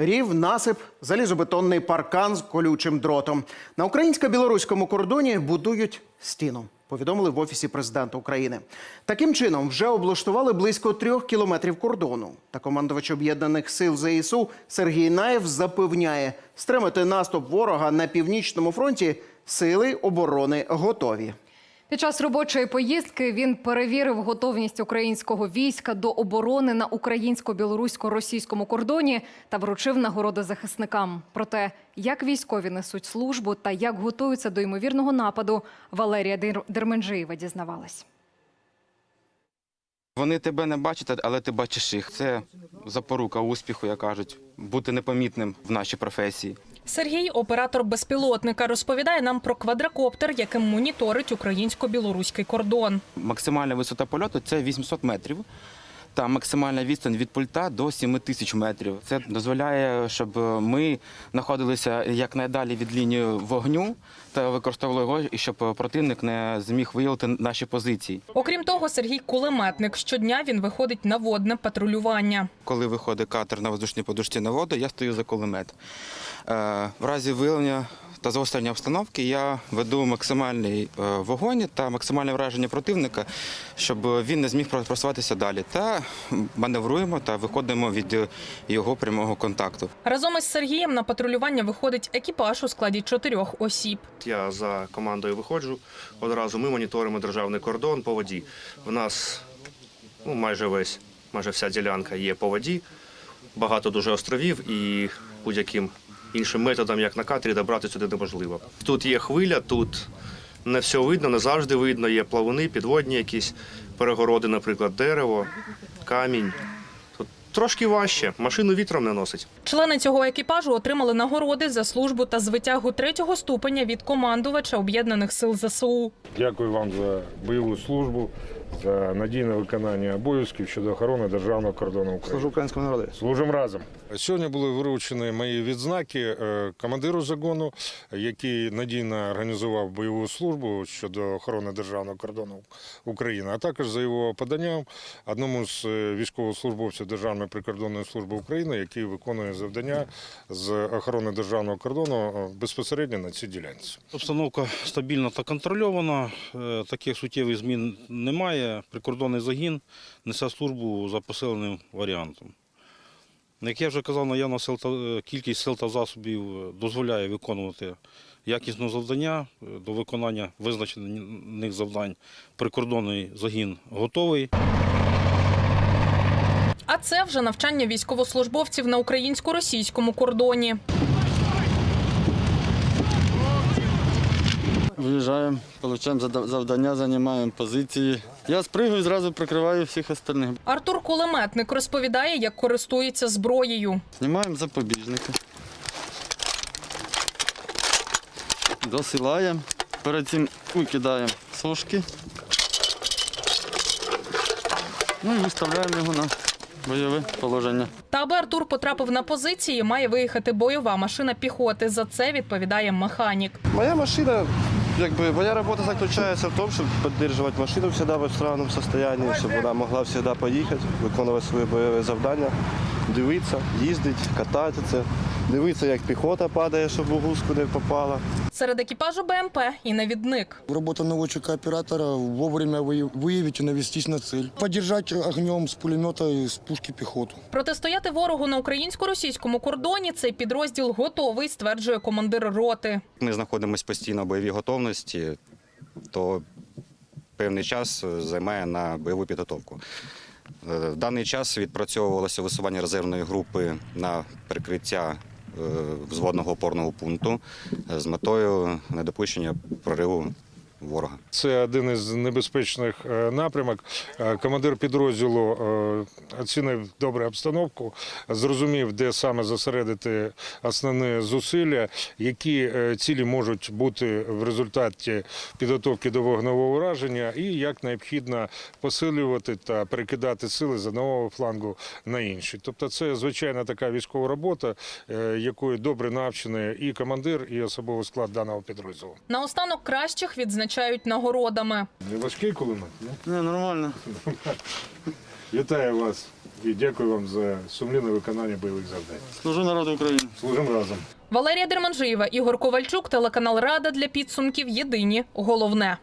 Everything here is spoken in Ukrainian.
Рів, насип, залізобетонний паркан з колючим дротом. На українсько-білоруському кордоні будують стіну. Повідомили в офісі президента України. Таким чином вже облаштували близько трьох кілометрів кордону. Та командувач об'єднаних сил ЗСУ Сергій Наєв запевняє, стримати наступ ворога на північному фронті сили оборони готові. Під час робочої поїздки він перевірив готовність українського війська до оборони на українсько-білорусько-російському кордоні та вручив нагороди захисникам. Про те, як військові несуть службу та як готуються до ймовірного нападу, Валерія Дер- Дерменджиєва дізнавалась. Вони тебе не бачать, але ти бачиш їх. Це запорука успіху, як кажуть, бути непомітним в нашій професії. Сергій, оператор безпілотника, розповідає нам про квадрокоптер, яким моніторить українсько-білоруський кордон. Максимальна висота польоту це 800 метрів. Та максимальна відстань від пульта до 7 тисяч метрів. Це дозволяє, щоб ми знаходилися якнайдалі від лінії вогню та використовували його, і щоб противник не зміг виявити наші позиції. Окрім того, Сергій кулеметник. Щодня він виходить на водне патрулювання. Коли виходить катер на воздушній подушці на воду, я стою за кулемет. Е, В разі виявлення та загострення обстановки я веду максимальний е, вогонь та максимальне враження противника, щоб він не зміг просуватися далі. Та маневруємо та виходимо від його прямого контакту. Разом із Сергієм на патрулювання виходить екіпаж у складі чотирьох осіб. Я за командою виходжу одразу. Ми моніторимо державний кордон по воді. В нас ну, майже весь, майже вся ділянка є по воді. Багато дуже островів і будь-яким іншим методом, як на катері, добрати сюди неможливо. Тут є хвиля, тут не все видно, не завжди видно. Є плавуни, підводні якісь перегороди, наприклад, дерево, камінь. Трошки важче, машину вітром не носить. Члени цього екіпажу отримали нагороди за службу та звитягу третього ступеня від командувача об'єднаних сил ЗСУ. Дякую вам за бойову службу, за надійне виконання обов'язків щодо охорони державного кордону України. Служу українському народу. Служимо разом. Сьогодні були вручені мої відзнаки е, командиру загону, який надійно організував бойову службу щодо охорони державного кордону України, а також за його поданням одному з е, військовослужбовців Державної прикордонної служби України, який виконує завдання з охорони державного кордону е, безпосередньо на цій ділянці. Обстановка стабільна та контрольована. Таких суттєвих змін немає. Прикордонний загін несе службу за посиленим варіантом. Як я вже казав, наявна селта е, кількість сил та засобів е, дозволяє виконувати якісне завдання. Е, До виконання визначених завдань прикордонний загін готовий. А це вже навчання військовослужбовців на українсько-російському кордоні. Виїжджаємо, отримуємо завдання, займаємо позиції. Я спригую, зразу прикриваю всіх остальних. Артур Кулеметник розповідає, як користується зброєю. Знімаємо запобіжники. Досилаємо. Перед цим викидаємо сошки. Ну і виставляємо його на бойове положення. Та аби Артур потрапив на позиції, має виїхати бойова машина піхоти. За це відповідає механік. Моя машина, якби моя робота заключається в тому, щоб підтримувати машину завжди в справному стані, щоб вона могла завжди поїхати, виконувати свої бойові завдання, дивитися, їздити, кататися, дивитися, як піхота падає, щоб у гуску не попала. Серед екіпажу БМП і навідник. Работа наводчика оператора вовремя вы- выявить и навестись на цель. Поддержать огнем с пулемета и с пушки пехоту. Протистояти ворогу на українсько-російському кордоні цей підрозділ готовий, стверджує командир роти. Ми знаходимося постійно в бойовій готовності, то певний час займає на бойову підготовку. Е, В даний час відпрацьовувалося висування резервної групи на прикриття взводного опорного пункту е, з метою недопущення прориву ворога. Це один із небезпечних е, напрямок. Е, Командир підрозділу е, оцінив добре обстановку, зрозумів, де саме зосередити основні зусилля, які цілі можуть бути в результаті підготовки до вогневого ураження, і як необхідно посилювати та перекидати сили з одного флангу на інший. Тобто, це звичайна така військова робота, якою добре навчений і командир, і особовий склад даного підрозділу. Наостанок кращих відзначають нагородами. Не важкий кулемет? ні? Не, нормально. Вітаю вас і дякую вам за сумлінне виконання бойових завдань. Служу народу України. Служимо разом. Валерія Дерманжиєва, Ігор Ковальчук, телеканал Рада для підсумків. Єдині головне.